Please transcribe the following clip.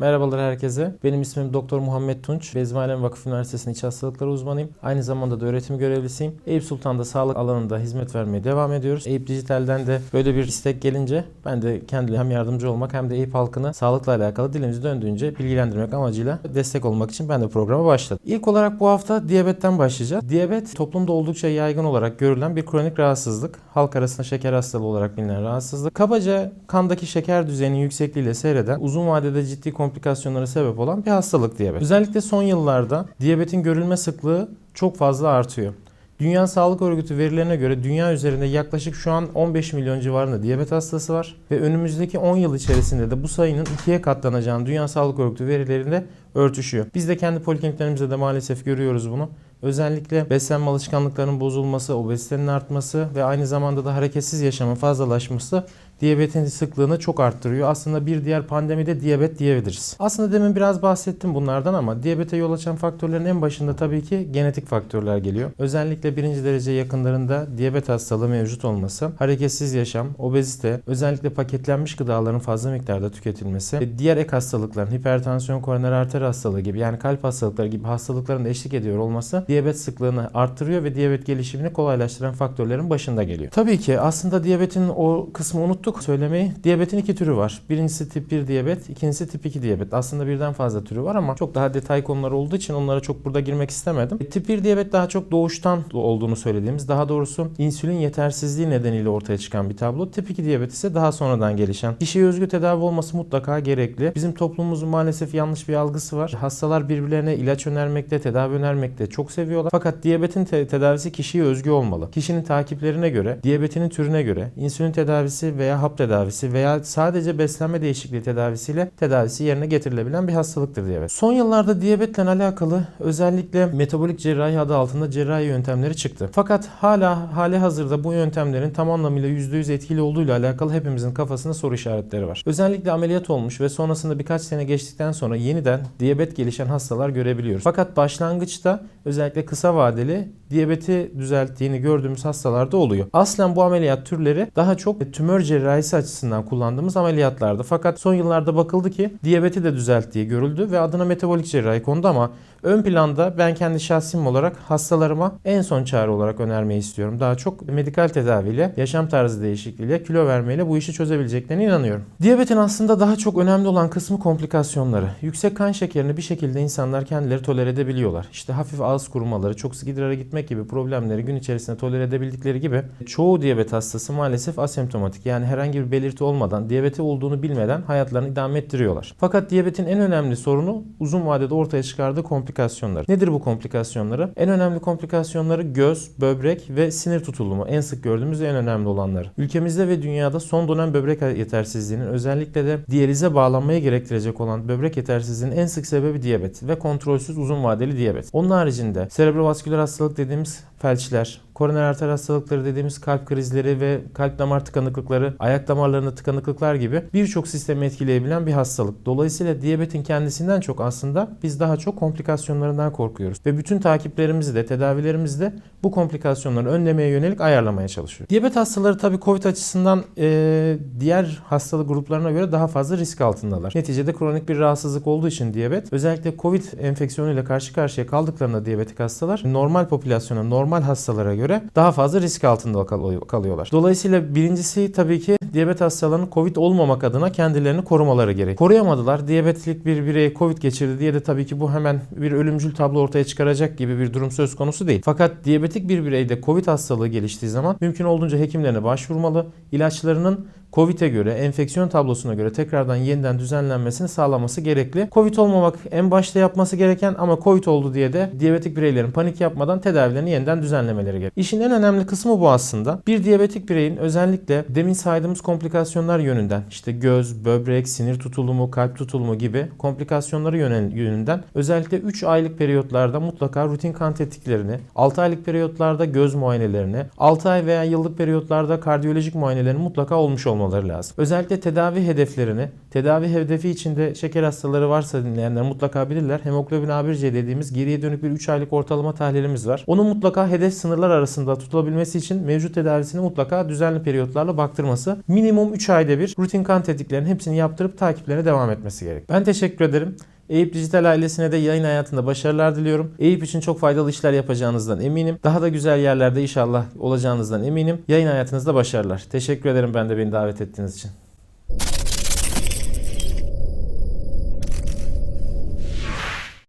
Merhabalar herkese. Benim ismim Doktor Muhammed Tunç. Bezmi Vakıf Üniversitesi'nin iç hastalıkları uzmanıyım. Aynı zamanda da öğretim görevlisiyim. Eyüp Sultan'da sağlık alanında hizmet vermeye devam ediyoruz. Eyüp Dijital'den de böyle bir istek gelince ben de kendi hem yardımcı olmak hem de Eyüp halkını sağlıkla alakalı dilimizi döndüğünce bilgilendirmek amacıyla destek olmak için ben de programa başladım. İlk olarak bu hafta diyabetten başlayacağız. Diyabet toplumda oldukça yaygın olarak görülen bir kronik rahatsızlık. Halk arasında şeker hastalığı olarak bilinen rahatsızlık. Kabaca kandaki şeker düzeyinin yüksekliğiyle seyreden uzun vadede ciddi komplikasyonlara sebep olan bir hastalık diyabet. Özellikle son yıllarda diyabetin görülme sıklığı çok fazla artıyor. Dünya Sağlık Örgütü verilerine göre dünya üzerinde yaklaşık şu an 15 milyon civarında diyabet hastası var ve önümüzdeki 10 yıl içerisinde de bu sayının ikiye katlanacağını Dünya Sağlık Örgütü verilerinde örtüşüyor. Biz de kendi polikliniklerimizde de maalesef görüyoruz bunu. Özellikle beslenme alışkanlıklarının bozulması, obezitenin artması ve aynı zamanda da hareketsiz yaşamın fazlalaşması diyabetin sıklığını çok arttırıyor. Aslında bir diğer pandemi de diyabet diyebiliriz. Aslında demin biraz bahsettim bunlardan ama diyabete yol açan faktörlerin en başında tabii ki genetik faktörler geliyor. Özellikle birinci derece yakınlarında diyabet hastalığı mevcut olması, hareketsiz yaşam, obezite, özellikle paketlenmiş gıdaların fazla miktarda tüketilmesi ve diğer ek hastalıkların hipertansiyon, koroner arter hastalığı gibi yani kalp hastalıkları gibi hastalıkların da eşlik ediyor olması diyabet sıklığını arttırıyor ve diyabet gelişimini kolaylaştıran faktörlerin başında geliyor. Tabii ki aslında diyabetin o kısmı unuttuk söylemeyi. Diyabetin iki türü var. Birincisi tip 1 diyabet, ikincisi tip 2 diyabet. Aslında birden fazla türü var ama çok daha detay konular olduğu için onlara çok burada girmek istemedim. E, Tip 1 diyabet daha çok doğuştan olduğunu söylediğimiz, daha doğrusu insülin yetersizliği nedeniyle ortaya çıkan bir tablo. Tip 2 diyabet ise daha sonradan gelişen. Kişiye özgü tedavi olması mutlaka gerekli. Bizim toplumumuzun maalesef yanlış bir algısı var. Hastalar birbirlerine ilaç önermekte, tedavi önermekte çok seviyorlar. Fakat diyabetin te- tedavisi kişiye özgü olmalı. Kişinin takiplerine göre, diyabetinin türüne göre insülin tedavisi veya hap tedavisi veya sadece beslenme değişikliği tedavisiyle tedavisi yerine getirilebilen bir hastalıktır diyabet. Son yıllarda diyabetle alakalı özellikle metabolik cerrahi adı altında cerrahi yöntemleri çıktı. Fakat hala hali hazırda bu yöntemlerin tam anlamıyla %100 etkili olduğuyla alakalı hepimizin kafasında soru işaretleri var. Özellikle ameliyat olmuş ve sonrasında birkaç sene geçtikten sonra yeniden diyabet gelişen hastalar görebiliyoruz. Fakat başlangıçta özellikle kısa vadeli diyabeti düzelttiğini gördüğümüz hastalarda oluyor. Aslen bu ameliyat türleri daha çok tümör cerrahisi açısından kullandığımız ameliyatlardı. Fakat son yıllarda bakıldı ki diyabeti de düzelttiği görüldü ve adına metabolik cerrahi kondu ama ön planda ben kendi şahsim olarak hastalarıma en son çare olarak önermeyi istiyorum. Daha çok medikal tedaviyle, yaşam tarzı değişikliğiyle, kilo vermeyle bu işi çözebileceklerine inanıyorum. Diyabetin aslında daha çok önemli olan kısmı komplikasyonları. Yüksek kan şekerini bir şekilde insanlar kendileri tolere edebiliyorlar. İşte hafif ağız kurumaları, çok sık idrara gitmek gibi problemleri gün içerisinde tolere edebildikleri gibi çoğu diyabet hastası maalesef asemptomatik yani herhangi bir belirti olmadan, diyabeti olduğunu bilmeden hayatlarını idame ettiriyorlar. Fakat diyabetin en önemli sorunu uzun vadede ortaya çıkardığı komplikasyonlar. Nedir bu komplikasyonları? En önemli komplikasyonları göz, böbrek ve sinir tutulumu. En sık gördüğümüz en önemli olanları. Ülkemizde ve dünyada son dönem böbrek yetersizliğinin özellikle de diyalize bağlanmaya gerektirecek olan böbrek yetersizliğinin en sık sebebi diyabet ve kontrolsüz uzun vadeli diyabet. Onun haricinde serebrovasküler hastalık dediğimiz felçler, koroner arter hastalıkları dediğimiz kalp krizleri ve kalp damar tıkanıklıkları, ayak damarlarında tıkanıklıklar gibi birçok sistemi etkileyebilen bir hastalık. Dolayısıyla diyabetin kendisinden çok aslında biz daha çok komplikasyonlarından korkuyoruz. Ve bütün takiplerimizi de tedavilerimizi de bu komplikasyonları önlemeye yönelik ayarlamaya çalışıyoruz. Diyabet hastaları tabii COVID açısından e, diğer hastalık gruplarına göre daha fazla risk altındalar. Neticede kronik bir rahatsızlık olduğu için diyabet özellikle COVID enfeksiyonuyla karşı karşıya kaldıklarında diyabetik hastalar normal popülasyona, normal hastalara göre daha fazla risk altında kal- kalıyorlar. Dolayısıyla birincisi tabii ki diyabet hastalarının COVID olmamak adına kendilerini korumaları gerek. Koruyamadılar. Diyabetlik bir birey COVID geçirdi diye de tabii ki bu hemen bir ölümcül tablo ortaya çıkaracak gibi bir durum söz konusu değil. Fakat diyabetik bir bireyde COVID hastalığı geliştiği zaman mümkün olduğunca hekimlerine başvurmalı. İlaçlarının COVID'e göre, enfeksiyon tablosuna göre tekrardan yeniden düzenlenmesini sağlaması gerekli. COVID olmamak en başta yapması gereken ama COVID oldu diye de diyabetik bireylerin panik yapmadan tedavilerini yeniden düzenlemeleri gerek. İşin en önemli kısmı bu aslında. Bir diyabetik bireyin özellikle demin saydığımız komplikasyonlar yönünden işte göz, böbrek, sinir tutulumu, kalp tutulumu gibi komplikasyonları yönünden özellikle 3 aylık periyotlarda mutlaka rutin kan tetkiklerini, 6 aylık periyotlarda göz muayenelerini, 6 ay veya yıllık periyotlarda kardiyolojik muayenelerini mutlaka olmuş olması olmaları lazım. Özellikle tedavi hedeflerini, tedavi hedefi içinde şeker hastaları varsa dinleyenler mutlaka bilirler. Hemoglobin A1C dediğimiz geriye dönük bir 3 aylık ortalama tahlilimiz var. Onun mutlaka hedef sınırlar arasında tutulabilmesi için mevcut tedavisini mutlaka düzenli periyotlarla baktırması. Minimum 3 ayda bir rutin kan tetkiklerinin hepsini yaptırıp takiplerine devam etmesi gerek. Ben teşekkür ederim. Eyüp Dijital ailesine de yayın hayatında başarılar diliyorum. Eyüp için çok faydalı işler yapacağınızdan eminim. Daha da güzel yerlerde inşallah olacağınızdan eminim. Yayın hayatınızda başarılar. Teşekkür ederim ben de beni davet ettiğiniz için.